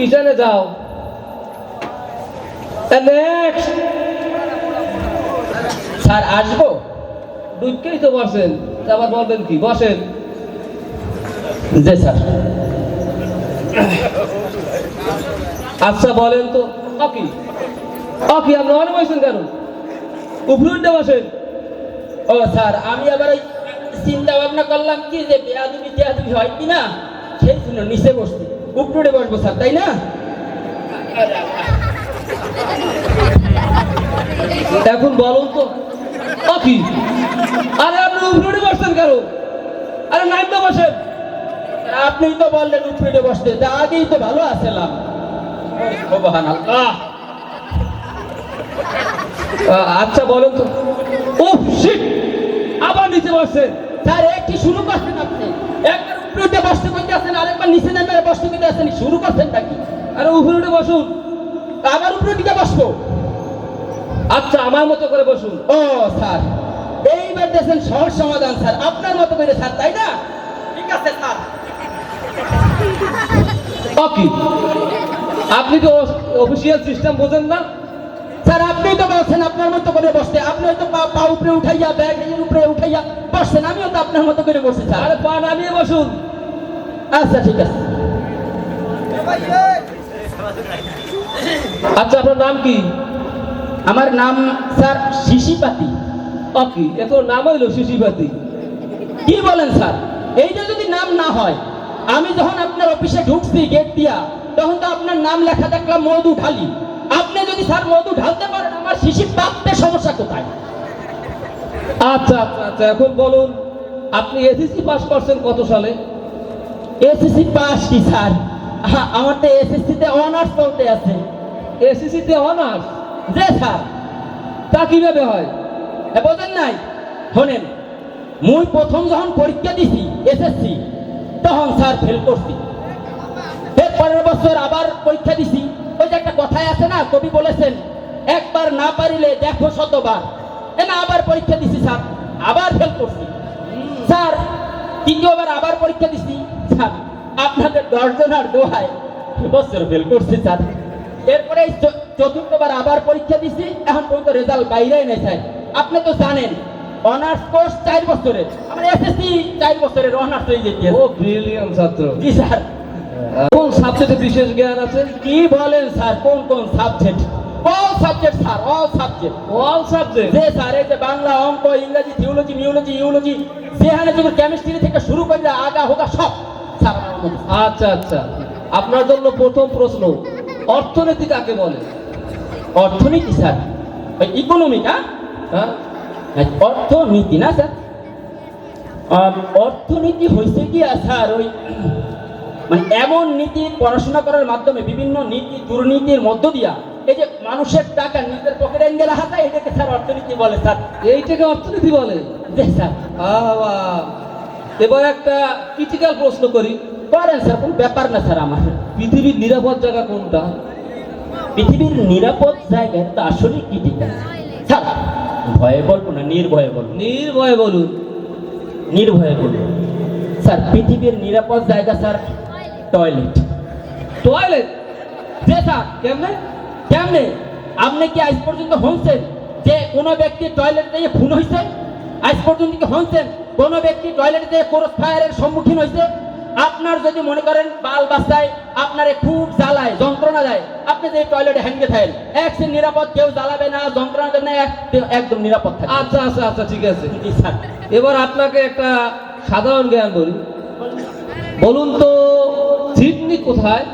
কিচেনে যাও স্যার, আসব? দুঃখেই তো বসেন। আবার বলবেন কি? বসেন। জি, স্যার। আচ্ছা বলেন তো, অকি? অকি, আপনি অনেক বসেন কেন? উপরে বসেন। ও, স্যার, আমি আবার ওই চিন্তা ভাবনা করলাম কি যে বেয়াদুবি হয় কি না সেই জন্য নিচে বসছি। উপরে বসবো, স্যার, তাই না? এখন বলুন তো অকি আরে আপনি উপরে বসছেন কেন? আরে নাইমটা বসেন। আপনিই তো বললেন উপরে বসতে, তা আগেই তো ভালো আল্লাহ আচ্ছা বলুন তো। Oh shit! আবার নিচে বসছেন। স্যার, একটি শুরু করছেন আপনি। একবার বসতে আছেন আরেকবার নিচে নেমে বসতে কইতে আছেন শুরু করছেন নাকি আরে উপরে উঠে বসুন। আবার উপরে দিকে বসবো? আচ্ছা আমার মতো করে বসুন। ও স্যার। এইবার দেখছেন সহজ সমাধান স্যার। আপনার মতো করে স্যার তাই না? ঠিক আছে স্যার। আপনি তো অফিসিয়াল সিস্টেম বোঝেন না? স্যার আপনি তো বলছেন আপনার মতো করে বসতে। আপনি তো পা উপরে উঠাইয়া ব্যাগ উপরে উঠাইয়া বসছেন আমিও আপনার মতো করে স্যার আরে পা নামিয়ে বসুন। আচ্ছা ঠিক আছে। আচ্ছা আপনার নাম কি? আমার নাম স্যার শিশিপাতি। অকি এত নাম হইল শিশিপাতি। কি বলেন স্যার? এইটা যদি নাম না হয় আমি যখন আপনার অফিসে ঢুকছি গেট দিয়া তখন তো আপনার নাম লেখা দেখলাম মধু ঢালি। আপনি যদি স্যার মধু ঢালতে পারেন আমার শিশি পাপতে সমস্যা কোথায়? আচ্ছা আচ্ছা আচ্ছা এখন বলুন। আপনি এসএসসি পাস করছেন কত সালে? এসএসসি পাস কি স্যার? আমার তো এসএসসি তে অনার্স চলতে আছে। এসএসসি তে অনার্স যে স্যার। তা কীভাবে হয়? এ বোঝেন নাই? শোনেন মুই প্রথম যখন পরীক্ষা দিছি এসএসসি তখন স্যার ফেল করছি। এর পরের বছর আবার পরীক্ষা দিছি। ওই যে একটা কথাই আছে না কবি বলেছেন একবার না পারিলে দেখো শতবার। এ না আবার পরীক্ষা দিছি স্যার। আবার ফেল করছি। স্যার তৃতীয়বার আবার পরীক্ষা দিছি। স্যার আপনাদের দশজনার দোহায়। বছর ফেল করছি স্যার। এরপরে চতুর্থবার আবার পরীক্ষা দিছি এখন পর্যন্ত রেজাল্ট বাইরেই নেই স্যার। আপনি তো জানেন অনার্স কোর্স চার বছরের। আমার এসএসসি চার বছরের অনার্স হয়ে যেতে ও ব্রিলিয়ান ছাত্র। জি স্যার। কোন সাবজেক্টে বিশেষ জ্ঞান আছে? কি বলেন স্যার? কোন কোন subject all subject sir all subject all subject যে স্যার এই যে বাংলা অঙ্ক ইংরেজি থিওলজি মিওলজি ইউলজি যেখানে যদি কেমিস্ট্রি থেকে শুরু করে আগা হোগা সব স্যার আচ্ছা আচ্ছা। আপনার জন্য প্রথম প্রশ্ন অর্থনীতি কাকে বলে? অর্থনীতি স্যার ইকোনমিক হ্যাঁ? হ্যাঁ। অর্থনীতি না স্যার অর্থনীতি হয়েছে কি স্যার ওই মানে এমন নীতি পড়াশোনা করার মাধ্যমে বিভিন্ন নীতি দুর্নীতির মধ্য দিয়া এই যে মানুষের টাকা নিজের পকেটে এনে রাখা এটাকে স্যার অর্থনীতি বলে স্যার। এইটাকে অর্থনীতি বলে? স্যার। এবার একটা ক্রিটিক্যাল প্রশ্ন করি। করেন স্যার কোন ব্যাপার না স্যার আমার। পৃথিবীর নিরাপদ জায়গা কোনটা? পৃথিবীর নিরাপদ জায়গা তো আসলে কি ঠিক স্যার ভয়ে বলব না নির্ভয়ে বলব। নির্ভয় বলুন। নির্ভয়ে বলব। স্যার পৃথিবীর নিরাপদ জায়গা স্যার টয়লেট। টয়লেট? যে স্যার কেমনে? কেমনে? আপনি কি আজ পর্যন্ত শুনছেন যে কোনো ব্যক্তি টয়লেট দিয়ে খুন হয়েছে আজ পর্যন্ত কি শুনছেন কোনো ব্যক্তি টয়লেট দিয়ে ক্রস ফায়ারের সম্মুখীন হয়েছে আপনার যদি মনে করেন বাল বাচ্চায় আপনারে খুব জ্বালায় যন্ত্রণা দেয় আপনি যে টয়লেটে হ্যাঙ্গে থাকেন এক সে নিরাপদ কেউ জ্বালাবে না যন্ত্রণা দেবে না এক- একদম নিরাপদ থাকে। আচ্ছা আচ্ছা আচ্ছা ঠিক আছে। স্যার। এবার আপনাকে একটা সাধারণ জ্ঞান বলি। বলুন তো সিডনি কোথায়?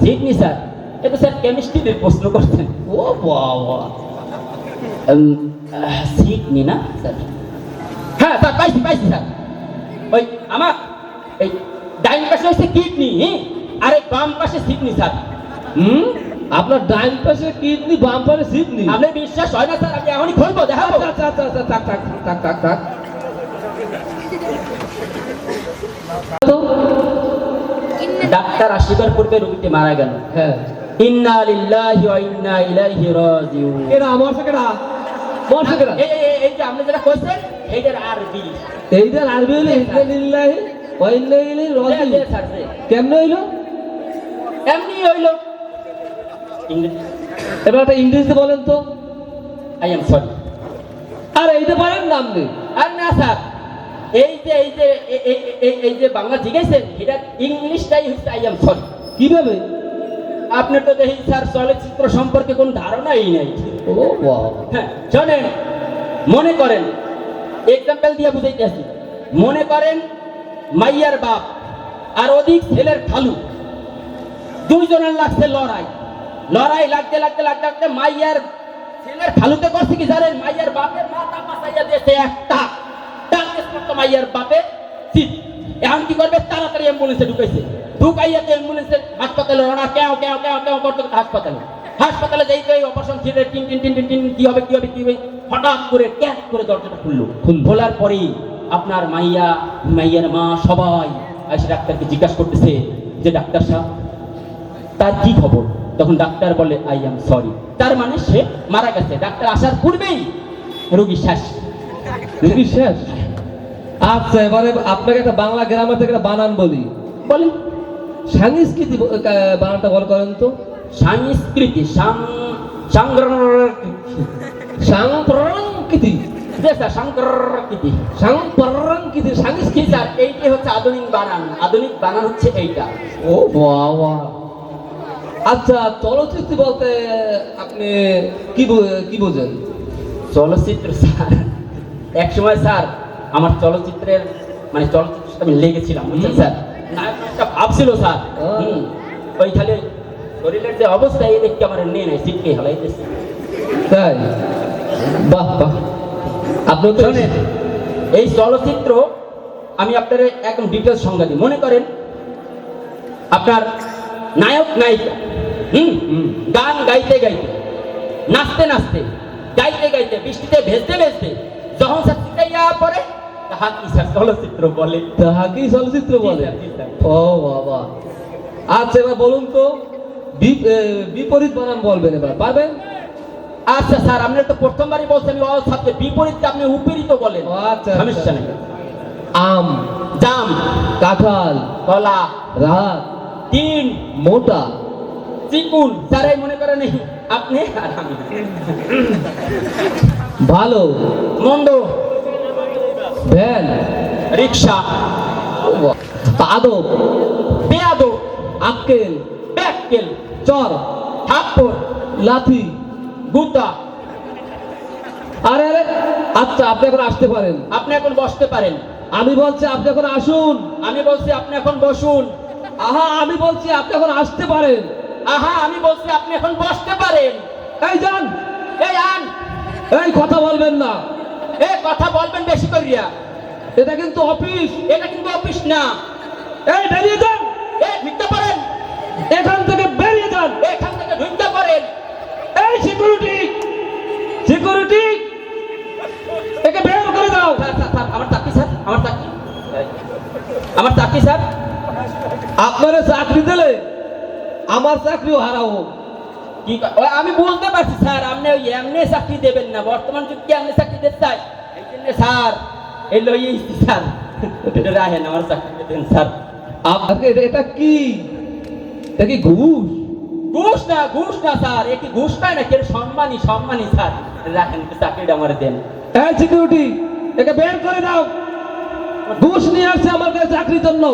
Sydney sir. এটা স্যার কেমিস্ট্রির প্রশ্ন করছেন ও বাবা সিডনি না স্যার হ্যাঁ স্যার পাইছি পাইছি স্যার ওই আমার এই ডাইন পাশে হচ্ছে কিডনি আর বাম পাশে সিডনি স্যার হুম আপনার ডাইন পাশে কিডনি বাম পাশে সিডনি আপনি বিশ্বাস হয় না স্যার আমি এখনই খুলবো দেখাবো আচ্ছা আচ্ছা আচ্ছা থাক থাক থাক থাক থাক ডাক্তার আসিবার পূর্বে রোগীটি মারা গেল হ্যাঁ ইন্না লিল্লাহি ওয়া ইন্না ইলাইহি রাজিউন। কেডা আমার কেডা এই এই- যে আপনি যেটা কইছেন এইটার আরবি। এইটার আরবি হলো ইন্না লিল্লাহি ওয়া ইন্না ইলাইহি রাজিউন। কেমনে হইল? এমনি হইল। এবার একটা ইংরেজিতে বলেন তো। আই এম সরি আর এইতে পারেন নাম নেই। আর না স্যার। এই যে এই যে এই যে বাংলা জিজ্ঞাসেন এটা ইংলিশটাই হচ্ছে আই এম সরি কীভাবে? আপনি তো দেখি স্যার চলচ্চিত্র সম্পর্কে কোন ধারণাই নেই। হ্যাঁ শোনেন মনে করেন এক্সাম্পল দিয়ে বুঝাইতে আসি। মনে করেন মাইয়ার বাপ আর অধিক ছেলের খালু দুইজনের লাগছে লড়াই। লড়াই লাগতে লাগতে লাগতে লাগতে মাইয়ার ছেলের খালুতে করছে কি জানেন? মাইয়ার বাপের মাথা পাশাইয়া দিয়েছে একটা। মাইয়ার বাপে এখন কি করবে? তাড়াতাড়ি অ্যাম্বুলেন্সে ঢুকাইছে। ঢুকাইয়া তো অ্যাম্বুলেন্সে হাসপাতালে রওনা কেউ কেউ কেউ কেউ করতে হাসপাতালে। হাসপাতালে যাইতে ওই অপারেশন থিয়েটারে টিন টিন টিন টিন টিন কি হবে কি হবে কি হবে? হঠাৎ করে ক্যাচ করে দরজাটা খুললো। খোলার পরেই আপনার মাইয়া মাইয়ার মা সবাই এসে ডাক্তারকে জিজ্ঞাসা করতেছে যে ডাক্তার সাহেব তার কি খবর? তখন ডাক্তার বলে আই এম সরি। তার মানে সে মারা গেছে। ডাক্তার আসার পূর্বেই রোগী শেষ। রুগী শেষ? আচ্ছা এবারে আপনাকে একটা বাংলা গ্রামার থেকে বানান বলি। বলেন। সংস্কৃতি বানানটা বল করেন তো। সংস্কৃতি সাং- সাংগ্র- সাংপ্রাঙ্কিতি স্যার, সাংগ্রকৃতি সাংপ্রাঙ্কিতি কি সংস্কৃতি। স্যার এইটি হচ্ছে আধুনিক বানান। আধুনিক বানান হচ্ছে এইটা। ও বাবা। আচ্ছা চলচ্চিত্র বলতে আপনি কি কি বোঝেন? চলচ্চিত্র স্যার। এক সময় স্যার আমার চলচ্চিত্রের মানে চলচ্চিত্রের সাথে আমি লেগেছিলাম বুঝছেন স্যার? নায়ক নায়িকা ভাব স্যার। ওই খালি শরীরের যে অবস্থা এই দেখতে আমার নিয়ে নেয় সিটকে হেলাইতেছে তাই? বাহ বাহ। আপনি তো এই চলচ্চিত্র আমি আপনার একদম ডিটেলস সংজ্ঞা দিই। মনে করেন আপনার নায়ক নায়িকা হুম হুম। গান গাইতে গাইতে নাচতে নাচতে গাইতে গাইতে বৃষ্টিতে ভেজতে ভেজতে যখন স্যার চিকাইয়া পড়ে তাহা কি স্যার চলচ্চিত্র বলে। তাহা কি চলচ্চিত্র বলে। ও বাবা। আচ্ছা এবার বলুন তো বিপরীত বানান বলবেন এবার পারবেন? আচ্ছা স্যার আপনি তো প্রথমবারই বলছেন আমি অল সাবজেক্ট বিপরীতকে আপনি উপরীত বলেন। আচ্ছা, সমস্যা নেই। আম জাম কাঁঠাল কলা রাত তিন মোটা। চিকুন স্যার এই মনে করেন এই আপনি আর আমি। ভালো। মন্দ। ভ্যান রিক্সা আদব পেয়াদো আক্কেল ব্যাককেল চর থাপ্পড় লাথি গুতা আরে আরে আচ্ছা আপনি এখন আসতে পারেন। আপনি এখন বসতে পারেন। আমি বলছি আপনি এখন আসুন। আমি বলছি আপনি এখন বসুন। আহা আমি বলছি আপনি এখন আসতে পারেন। আহা আমি বলছি আপনি এখন বসতে পারেন। এই যান। এই আন। এই কথা বলবেন না। এ কথা বলবেন বেশি করিয়া। এটা কিন্তু অফিস এটা কিন্তু অফিস না। এই বেরিয়ে যান। এ ঢুকতে পারেন। এখান থেকে বেরিয়ে যান। এখান থেকে ঢুকতে পারেন। এই সিকিউরিটি সিকিউরিটি। একে বের করে দাও। আমার চাকরি স্যার আমার চাকরি। আমার চাকরি স্যার। আপনারা চাকরি দিলে আমার চাকরিও হারাবো কি আমি বলতে পারছি স্যার আপনি ওই এমনি চাকরি দেবেন না বর্তমান যুগ কি এমনি চাকরি দিতে চাই এই জন্য স্যার এই লই স্যার। রাহেন আমার চাকরি দেবেন স্যার। আপনাকে এটা- এটা কি? এটা কি ঘুষ? ঘুষ না ঘুষ না স্যার। এ কি ঘুষ পায় না কেউ সম্মানী সম্মানী স্যার? রাখেন চাকরিটা আমার দেন। এই সিকিউরিটি একে বের করে দাও। ঘুষ নিয়ে আসছে আমার কাছে চাকরির জন্য।